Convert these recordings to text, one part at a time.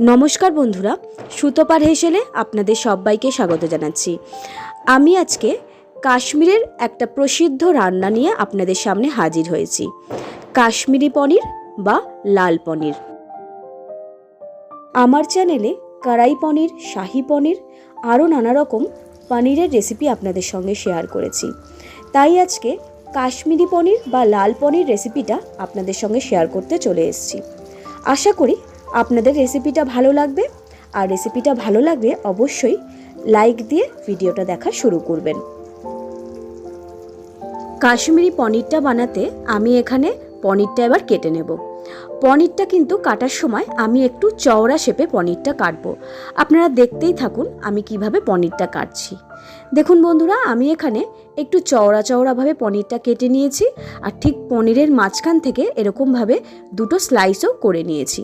নমস্কার বন্ধুরা, সুতোপার হেসেলে আপনাদের সবাইকে স্বাগত জানাচ্ছি। আমি আজকে কাশ্মীরের একটা প্রসিদ্ধ রান্না নিয়ে আপনাদের সামনে হাজির হয়েছি। কাশ্মীরি পনির বা লাল পনির। আমার চ্যানেলে কড়াই পনির, শাহি পনির, আরও নানা রকম পনিরের রেসিপি আপনাদের সঙ্গে শেয়ার করেছি। তাই আজকে কাশ্মীরি পনির বা লাল পনির রেসিপিটা আপনাদের সঙ্গে শেয়ার করতে চলে এসেছি। আশা করি আপনাদের রেসিপিটা ভালো লাগবে। আর রেসিপিটা ভালো লাগলে অবশ্যই লাইক দিয়ে ভিডিওটা দেখা শুরু করবেন। কাশ্মীরি পনিরটা বানাতে আমি এখানে পনিরটা এবার কেটে নেব। পনিরটা কিন্তু কাটার সময় আমি একটু চওড়া শেপে পনিরটা কাটবো। আপনারা দেখতেই থাকুন আমি কীভাবে পনিরটা কাটছি। দেখুন বন্ধুরা, আমি এখানে একটু চওড়া চওড়াভাবে পনিরটা কেটে নিয়েছি আর ঠিক পনিরের মাঝখান থেকে এরকমভাবে দুটো স্লাইসও করে নিয়েছি।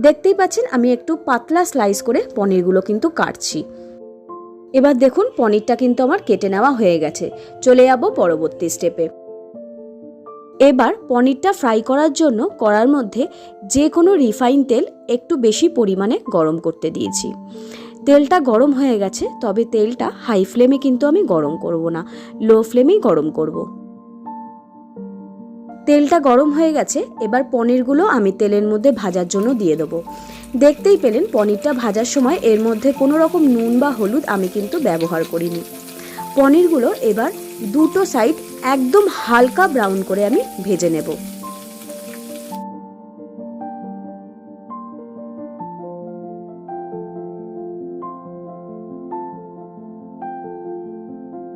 দেখতেই পাচ্ছেন, আমি একটু পাতলা স্লাইস করে পনিরগুলো কিন্তু কাটছি। এবার দেখুন, পনিরটা কিন্তু আমার কেটে নেওয়া হয়ে গেছে। চলে যাব পরবর্তী স্টেপে। এবার পনিরটা ফ্রাই করার জন্য কড়ার মধ্যে যে কোনো রিফাইন তেল একটু বেশি পরিমাণে গরম করতে দিয়েছি। তেলটা গরম হয়ে গেছে, তবে তেলটা হাই ফ্লেমে কিন্তু আমি গরম করব না, লো ফ্লেমেই গরম করব। তেলটা গরম হয়ে গেছে, এবার পনিরগুলো আমি তেলের মধ্যে ভাজার জন্য দিয়ে দেবো। দেখতেই পেলেন পনিরটা ভাজার সময় এর মধ্যে কোনো রকম নুন বা হলুদ আমি কিন্তু ব্যবহার করিনি। পনিরগুলো এবার দুটো সাইড একদম হালকা ব্রাউন করে আমি ভেজে নেব।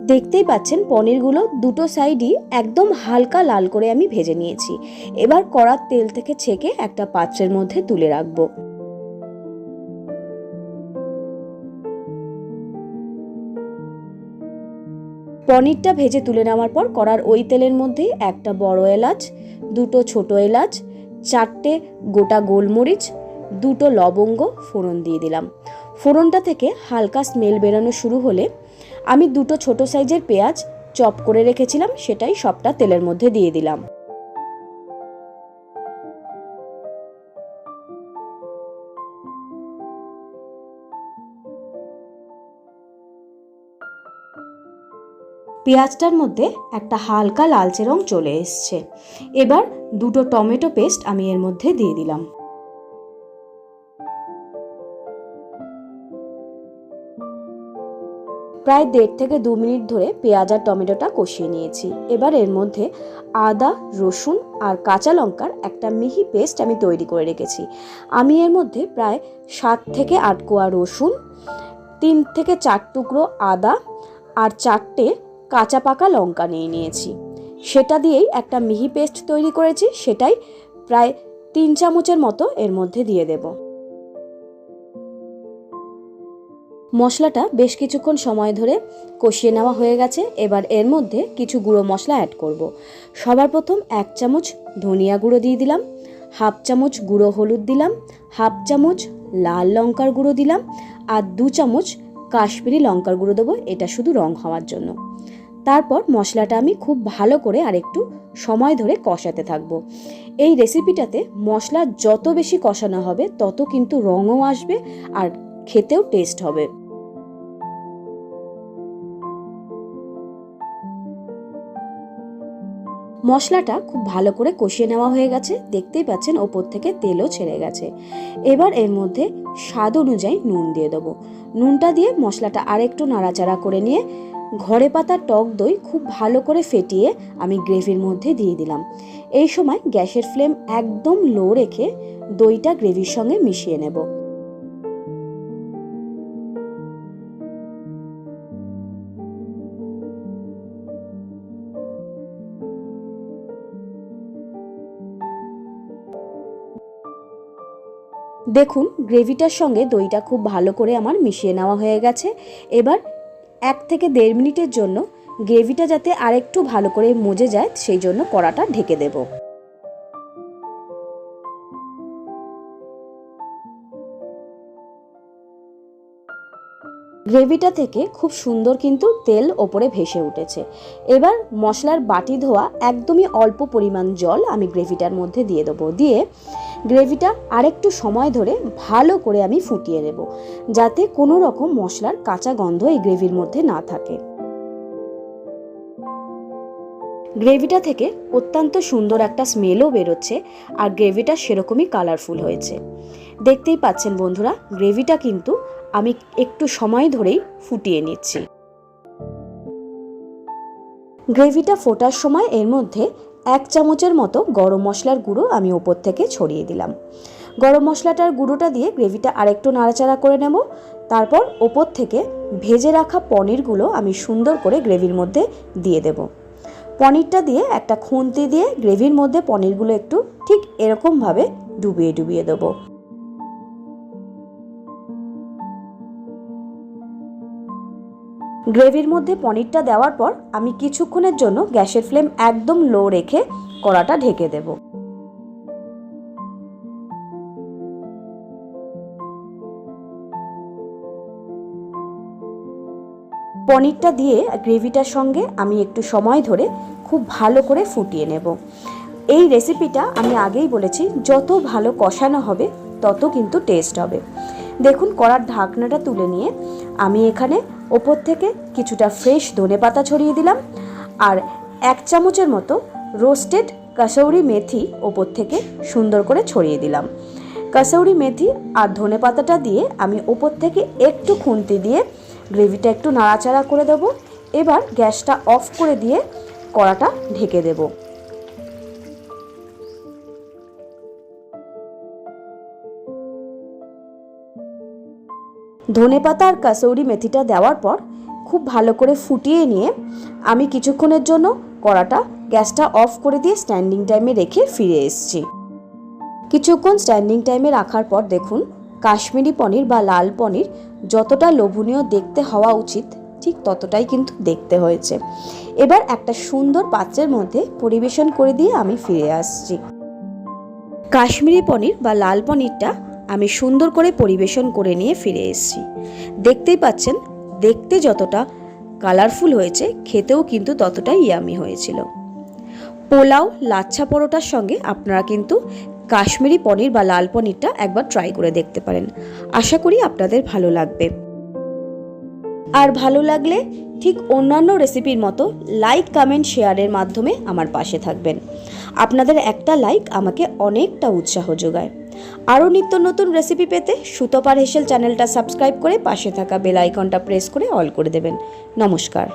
দেখতেই পাচ্ছেন, পনিরগুলো দুটো সাইডই একদম হালকা লাল করে আমি ভেজে নিয়েছি। এবার কড়ার তেল থেকে ছেঁকে একটা পাত্রের মধ্যে তুলে রাখব। পনিরটা ভেজে তুলে নেওয়ার পর করার ওই তেলের মধ্যে একটা বড় এলাচ, দুটো ছোট এলাচ, চারটে গোটা গোলমরিচ, দুটো লবঙ্গ ফোড়ন দিয়ে দিলাম। ফোড়নটা থেকে হালকা স্মেল বেরোনো শুরু হলে আমি দুটো ছোট সাইজের পেঁয়াজ চপ করে রেখেছিলাম, সেটাই সবটা তেলের মধ্যে দিয়ে দিলাম। পেঁয়াজটার মধ্যে একটা হালকা লালচে রং চলে এসছে। এবার দুটো টমেটো পেস্ট আমি এর মধ্যে দিয়ে দিলাম। প্রায় দেড় থেকে দু মিনিট ধরে পেঁয়াজ আর টমেটোটা কষিয়ে নিয়েছি। এবার এর মধ্যে আদা, রসুন আর কাঁচা লঙ্কার একটা মিহি পেস্ট আমি তৈরি করে রেখেছি। আমি এর মধ্যে প্রায় সাত থেকে আট কোয়া রসুন, তিন থেকে চার টুকরো আদা আর চারটে কাঁচা পাকা লঙ্কা নিয়ে নিয়েছি। সেটা দিয়েই একটা মিহি পেস্ট তৈরি করেছি, সেটাই প্রায় তিন চামচের মতো এর মধ্যে দিয়ে দেব। মশলাটা বেশ কিছুক্ষণ সময় ধরে কষিয়ে নেওয়া হয়ে গেছে, এবার এর মধ্যে কিছু গুঁড়ো মশলা অ্যাড করব। সবার প্রথম এক চামচ ধনিয়া গুঁড়ো দিয়ে দিলাম, হাফ চামচ গুঁড়ো হলুদ দিলাম, হাফ চামচ লাল লঙ্কার গুঁড়ো দিলাম, আর দু চামচ কাশ্মীরি লঙ্কার গুঁড়ো দেবো, এটা শুধু রং হওয়ার জন্য। তারপর মশলাটা আমি খুব ভালো করে আর একটু সময় ধরে কষাতে থাকব। এই রেসিপিটাতে মশলা যত বেশি কষানো হবে, তত কিন্তু রঙও আসবে আর খেতেও টেস্ট হবে। মশলাটা খুব ভালো করে কষিয়ে নেওয়া হয়ে গেছে। দেখতেই পাচ্ছেন, ওপর থেকে তেলও ছেড়ে গেছে। এবার এর মধ্যে স্বাদ অনুযায়ী নুন দিয়ে দেবো। নুনটা দিয়ে মশলাটা আরেকটু নাড়াচাড়া করে নিয়ে ঘরে পাতা টক দই খুব ভালো করে ফেটিয়ে আমি গ্রেভির মধ্যে দিয়ে দিলাম। এই সময় গ্যাসের ফ্লেম একদম লো রেখে দইটা গ্রেভির সঙ্গে মিশিয়ে নেব। দেখুন, গ্রেভিটার সঙ্গে দইটা খুব ভালো করে আমার মিশিয়ে নেওয়া হয়ে গেছে। এবার এক থেকে দেড় মিনিটের জন্য গ্রেভিটা যাতে আরেকটু ভালো করে মজে যায়, সেই জন্য কড়াটা ঢেকে দেব। গ্রেভিটা থেকে খুব সুন্দর কিন্তু তেল ওপরে ভেসে উঠেছে। এবার মশলার বাটি ধোয়া একদমই অল্প পরিমাণ জল আমি গ্রেভিটার মধ্যে দিয়ে দেবো। দিয়ে গ্রেভিটা আরেকটু সময় ধরে ভালো করে আমি ফুটিয়ে নেব, যাতে কোনো রকম মশলার কাঁচা গন্ধ এই গ্রেভির মধ্যে না থাকে। গ্রেভিটা থেকে অত্যন্ত সুন্দর একটা স্মেলও বেরোচ্ছে আর গ্রেভিটা সেরকমই কালারফুল হয়েছে। দেখতেই পাচ্ছেন বন্ধুরা, গ্রেভিটা কিন্তু আমি একটু সময় ধরেই ফুটিয়ে নিচ্ছি। গ্রেভিটা ফোটার সময় এর মধ্যে এক চামচের মতো গরম মশলার গুঁড়ো আমি ওপর থেকে ছড়িয়ে দিলাম। গরম মশলাটার গুঁড়োটা দিয়ে গ্রেভিটা আরেকটু নাড়াচাড়া করে নেব। তারপর ওপর থেকে ভেজে রাখা পনিরগুলো আমি সুন্দর করে গ্রেভির মধ্যে দিয়ে দেব। পনিরটা দিয়ে একটা খুন্তি দিয়ে গ্রেভির মধ্যে পনিরগুলো একটু ঠিক এরকমভাবে ডুবিয়ে ডুবিয়ে দেবো। গ্রেভির মধ্যে পনিরটা দেওয়ার পর আমি কিছুক্ষণের জন্য গ্যাসের ফ্লেম একদম লো রেখে কড়াটা ঢেকে দেব। পনিরটা দিয়ে গ্রেভিটার সঙ্গে আমি একটু সময় ধরে খুব ভালো করে ফুটিয়ে নেব। এই রেসিপিটা আমি আগেই বলেছি, যত ভালো কষানো হবে, তত কিন্তু টেস্ট হবে। দেখুন, কড়ার ঢাকনাটা তুলে নিয়ে আমি এখানে ওপর থেকে কিছুটা ফ্রেশ ধনে পাতা ছড়িয়ে দিলাম আর এক চামচের মতো রোস্টেড কাসৌরি মেথি ওপর থেকে সুন্দর করে ছড়িয়ে দিলাম। কাসৌরি মেথি আর ধনে পাতাটা দিয়ে আমি ওপর থেকে একটু খুন্তি দিয়ে গ্রেভিটা একটু নাড়াচাড়া করে দেব। এবার গ্যাসটা অফ করে দিয়ে কড়াটা ঢেকে দেবো। ধনে পাতা আর কাসৌরি মেথিটা দেওয়ার পর খুব ভালো করে ফুটিয়ে নিয়ে আমি কিছুক্ষণের জন্য কড়াটা, গ্যাসটা অফ করে দিয়ে স্ট্যান্ডিং টাইমে রেখে ফিরে এসছি। কিছুক্ষণ স্ট্যান্ডিং টাইমে রাখার পর দেখুন, কাশ্মীরি পনির বা লাল পনির যতটা লোভনীয় দেখতে হওয়া উচিত, ঠিক ততটাই কিন্তু দেখতে হয়েছে। এবার একটা সুন্দর পাত্রের মধ্যে পরিবেশন করে দিয়ে আমি ফিরে আসছি। কাশ্মীরি পনির বা লাল পনিরটা আমি সুন্দর করে পরিবেশন করে নিয়ে ফিরে এসেছি। দেখতেই পাচ্ছেন, দেখতে যতটা কালারফুল হয়েছে, খেতেও কিন্তু ততটাই ইয়ামি হয়েছিল। পোলাও, লাচ্ছা পরোটার সঙ্গে আপনারা কিন্তু কাশ্মীরি পনির বা লাল পনিরটা একবার ট্রাই করে দেখতে পারেন। আশা করি আপনাদের ভালো লাগবে। আর ভালো লাগলে ঠিক অন্যান্য রেসিপির মতো লাইক কমেন্ট শেয়ারের মাধ্যমে আমার পাশে থাকবেন। আপনাদের একটা লাইক আমাকে অনেকটা উৎসাহ যোগায়। আরও নিত্য নতুন রেসিপি পেতে সুতপার হেসেল চ্যানেলটা সাবস্ক্রাইব করে পাশে থাকা বেল আইকনটা প্রেস করে অল করে দেবেন। নমস্কার।